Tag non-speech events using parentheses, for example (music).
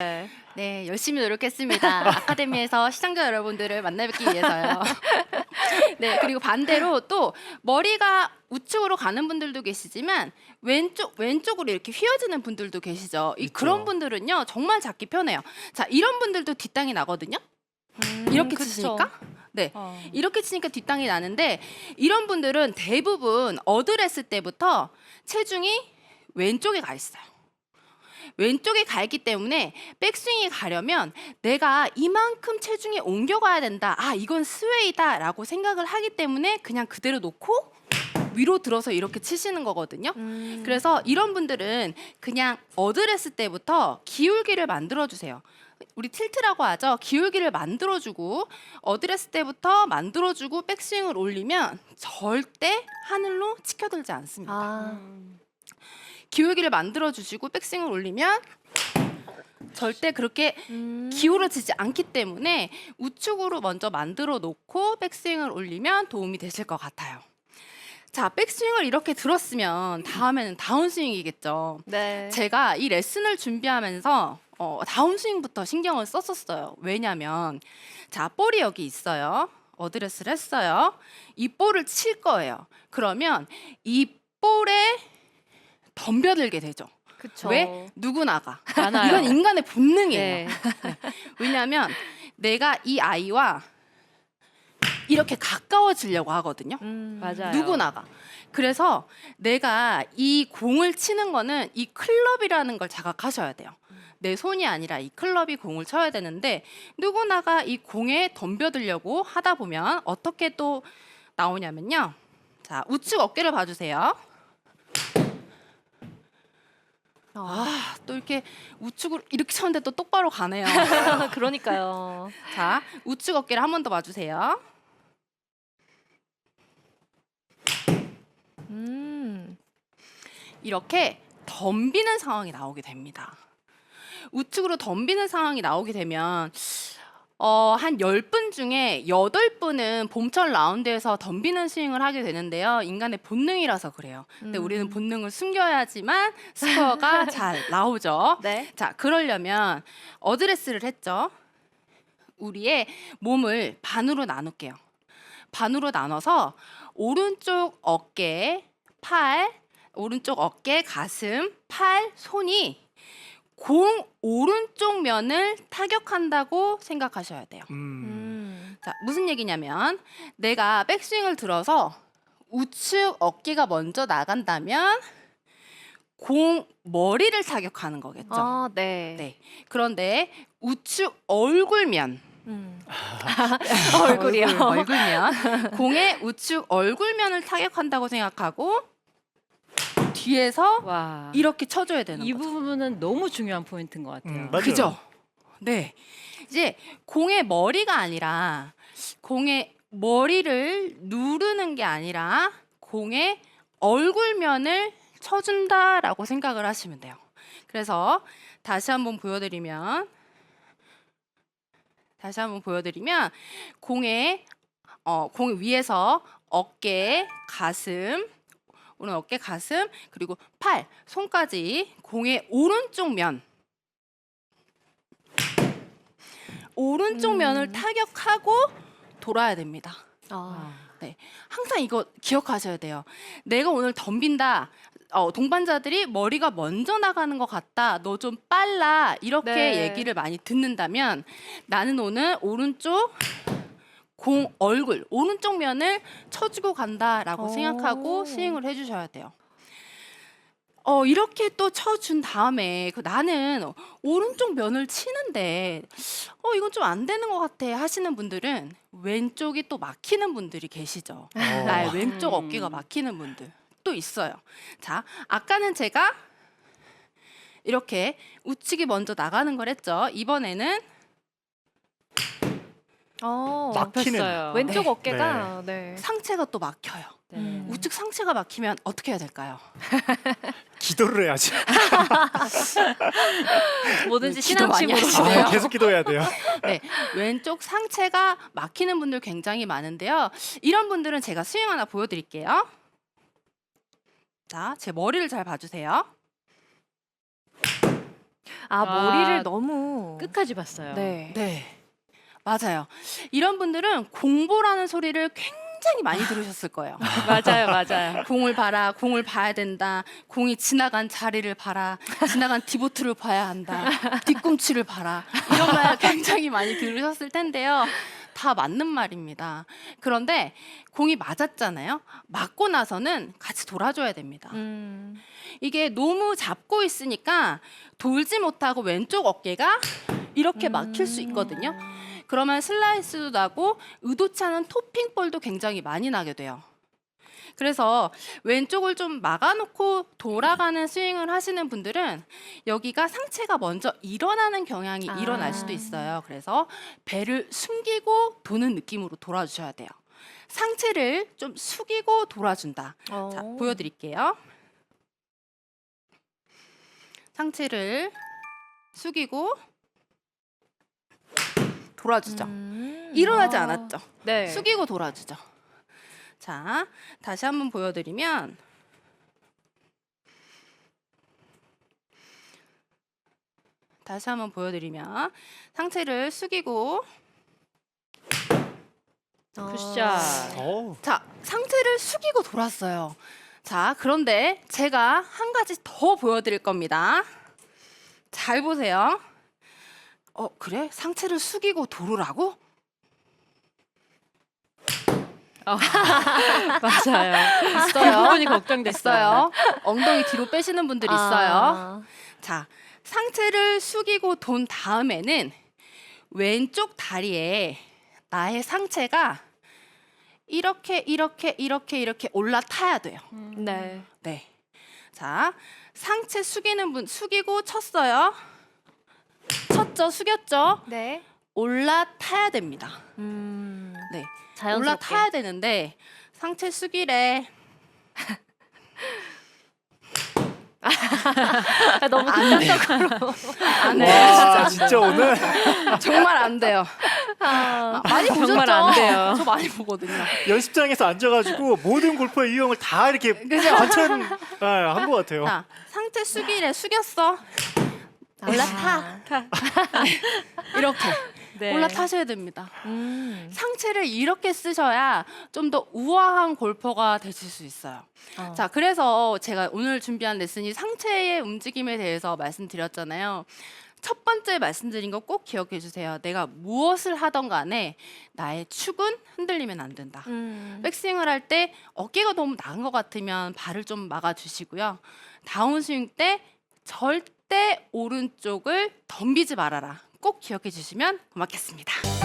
네. 네, 열심히 노력했습니다. 아카데미에서 시청자 여러분들을 만나뵙기 위해서요. (laughs) 네, 그리고 반대로 또 머리가 우측으로 가는 분들도 계시지만 왼쪽 왼쪽으로 이렇게 휘어지는 분들도 계시죠. 이. 그런 분들은요 정말 잡기 편해요. 자, 이런 분들도 뒷땅이 나거든요. 이렇게 그쵸. 치시니까. 네. 어. 이렇게 치니까 뒷땅이 나는데 이런 분들은 대부분 어드레스 때부터 체중이 왼쪽에 가 있어요. 왼쪽에 가 있기 때문에 백스윙이 가려면 내가 이만큼 체중이 옮겨가야 된다. 아, 이건 스웨이다 라고 생각을 하기 때문에 그냥 그대로 놓고 위로 들어서 이렇게 치시는 거거든요. 음. 그래서 이런 분들은 그냥 어드레스 때부터 기울기를 만들어 주세요. 우리 틸트라고 하죠. 기울기를 만들어 주고 어드레스 때부터 만들어 주고 백스윙을 올리면 절대 하늘로 치켜들지 않습니다. 아. 기울기를 만들어 주시고 백스윙을 올리면 절대 그렇게 음. 기울어지지 않기 때문에 우측으로 먼저 만들어 놓고 백스윙을 올리면 도움이 되실 것 같아요. 자, 백스윙을 이렇게 들었으면 다음에는 다운스윙이겠죠. 네. 제가 이 레슨을 준비하면서 어, 다운스윙부터 신경을 썼었어요. 왜냐면 자 볼이 여기 있어요. 어드레스를 했어요. 이 볼을 칠 거예요. 그러면 이 볼에 덤벼들게 되죠. 그쵸. 왜 누구나가 많아요. 이건 인간의 본능이에요. 네. 왜냐하면 내가 이 아이와 이렇게 가까워지려고 하거든요. 음. 맞아요. 누구나가. 그래서 내가 이 공을 치는 거는 이 클럽이라는 걸 자각하셔야 돼요. 내 손이 아니라 이 클럽이 공을 쳐야 되는데 누구나가 이 공에 덤벼들려고 하다 보면 어떻게 또 나오냐면요. 자, 우측 어깨를 봐주세요. 아, 또 이렇게 우측으로 이렇게 쳤는데 또 똑바로 가네요. (laughs) 그러니까요. 자, 우측 어깨를 한 번 더 봐주세요. 음. 이렇게 덤비는 상황이 나오게 됩니다. 우측으로 덤비는 상황이 나오게 되면 어, 한 10분 중에 8분은 봄철 라운드에서 덤비는 스윙을 하게 되는데요. 인간의 본능이라서 그래요. 근데 음. 우리는 본능을 숨겨야지만 스코어가 (laughs) 잘 나오죠. 네. 자, 그러려면 어드레스를 했죠. 우리의 몸을 반으로 나눌게요. 반으로 나눠서 오른쪽 어깨, 팔, 오른쪽 어깨, 가슴, 팔, 손이 공 오른쪽 면을 타격한다고 생각하셔야 돼요. 음. 음. 자, 무슨 얘기냐면 내가 백스윙을 들어서 우측 어깨가 먼저 나간다면 공 머리를 타격하는 거겠죠. 아, 네. 네. 그런데 우측 얼굴면 음. (laughs) 얼굴이요. 얼굴면 공의 우측 얼굴면을 타격한다고 생각하고 뒤에서 와. 이렇게 쳐줘야 되는 이 거죠. 부분은 너무 중요한 포인트인 것 같아요. 음, 맞아요. 그죠? 네. 이제 공의 머리가 아니라 공의 머리를 누르는 게 아니라 공의 얼굴면을 쳐준다라고 생각을 하시면 돼요. 그래서 다시 한번 보여드리면 다시 한번 보여드리면 공의 어, 공 위에서 어깨, 가슴, 오른 어깨, 가슴 그리고 팔, 손까지 공의 오른쪽 면 오른쪽 음. 면을 타격하고 돌아야 됩니다. 아. 항상 이거 기억하셔야 돼요. 내가 오늘 덤빈다. 어, 동반자들이 머리가 먼저 나가는 것 같다. 너 좀 빨라. 이렇게 네. 얘기를 많이 듣는다면 나는 오늘 오른쪽 공 얼굴 오른쪽 면을 쳐주고 간다라고 오. 생각하고 스윙을 해주셔야 돼요. 어 이렇게 또 쳐준 다음에 그 나는 오른쪽 면을 치는데 어 이건 좀 안 되는 것 같아 하시는 분들은 왼쪽이 또 막히는 분들이 계시죠. 어. 나의 왼쪽 음. 어깨가 막히는 분들 또 있어요. 자, 아까는 제가 이렇게 우측이 먼저 나가는 걸 했죠. 이번에는 어. 막히는. 왼쪽 네. 어깨가 네. 상체가 또 막혀요. 네. 음. 우측 상체가 막히면 어떻게 해야 될까요? (laughs) 기도를 해야지. (laughs) 뭐든지 기도 많이 신앙심으로. 하시네요. 아, 계속 기도해야 돼요. (laughs) 네, 왼쪽 상체가 막히는 분들 굉장히 많은데요. 이런 분들은 제가 스윙 하나 보여드릴게요. 자, 제 머리를 잘 봐주세요. 아, 아, 머리를 너무 끝까지 봤어요. 네. 네. 맞아요. 이런 분들은 공보라는 소리를 굉장히 많이 들으셨을 거예요. (laughs) 맞아요, 맞아요. 공을 봐라, 공을 봐야 된다. 공이 지나간 자리를 봐라. 지나간 디보트를 봐야 한다. 뒤꿈치를 봐라. 이런 말 굉장히 많이 들으셨을 텐데요. 다 맞는 말입니다. 그런데 공이 맞았잖아요. 맞고 나서는 같이 돌아줘야 됩니다. 음. 이게 너무 잡고 있으니까 돌지 못하고 왼쪽 어깨가 이렇게 막힐 수 있거든요. 그러면 슬라이스도 나고 의도치 않은 토핑볼도 굉장히 많이 나게 돼요. 그래서 왼쪽을 좀 막아놓고 돌아가는 스윙을 하시는 분들은 여기가 상체가 먼저 일어나는 경향이 아. 일어날 수도 있어요. 그래서 배를 숨기고 도는 느낌으로 돌아주셔야 돼요. 상체를 좀 숙이고 돌아준다. 어. 자, 보여드릴게요. 상체를 숙이고 돌아주죠. 음. 일어나지 아. 않았죠. 네. 숙이고 돌아주죠. 자, 다시 한번 보여드리면 다시 한번 보여드리면 상체를 숙이고 어. 굿샷. 어우, 자, 상체를 숙이고 돌았어요. 자, 그런데 제가 한 가지 더 보여드릴 겁니다. 잘 보세요. 어, 그래? 상체를 숙이고 돌으라고? (laughs) 맞아요. 그 있어요. 부분이 걱정됐어요. 엉덩이 뒤로 빼시는 분들 있어요. 아. 자, 상체를 숙이고 돈 다음에는 왼쪽 다리에 나의 상체가 이렇게 이렇게 이렇게 이렇게 올라타야 돼요. 네. 네. 자, 상체 숙이는 분 숙이고 쳤어요. 쳤죠, 숙였죠. 네. 올라타야 됩니다. 음. 네. 자연스럽게. 올라타야 되는데 상체 숙이래. 아, (laughs) 너무. 긍정적으로. 안 돼요. 와, 진짜 오늘 (laughs) 정말 안 돼요. 아. 아, 많이 보셨죠? 정말 안 돼요. 저 많이 보거든요. 연습장에서 앉아가지고 모든 골퍼의 유형을 다 이렇게 그죠? 관찰 한 것 같아요. 자, 상체 숙이래. 숙였어. 올라타. (laughs) 이렇게 네. 올라타셔야 됩니다. 음. 상체를 이렇게 쓰셔야 좀 더 우아한 골퍼가 되실 수 있어요. 어. 자, 그래서 제가 오늘 준비한 레슨이 상체의 움직임에 대해서 말씀드렸잖아요. 첫 번째 말씀드린 거 꼭 기억해 주세요. 내가 무엇을 하던 간에 나의 축은 흔들리면 안 된다. 음. 백스윙을 할 때 어깨가 너무 나은 것 같으면 발을 좀 막아 주시고요. 다운스윙 때 절대 오른쪽을 덤비지 말아라. 꼭 기억해 주시면 고맙겠습니다.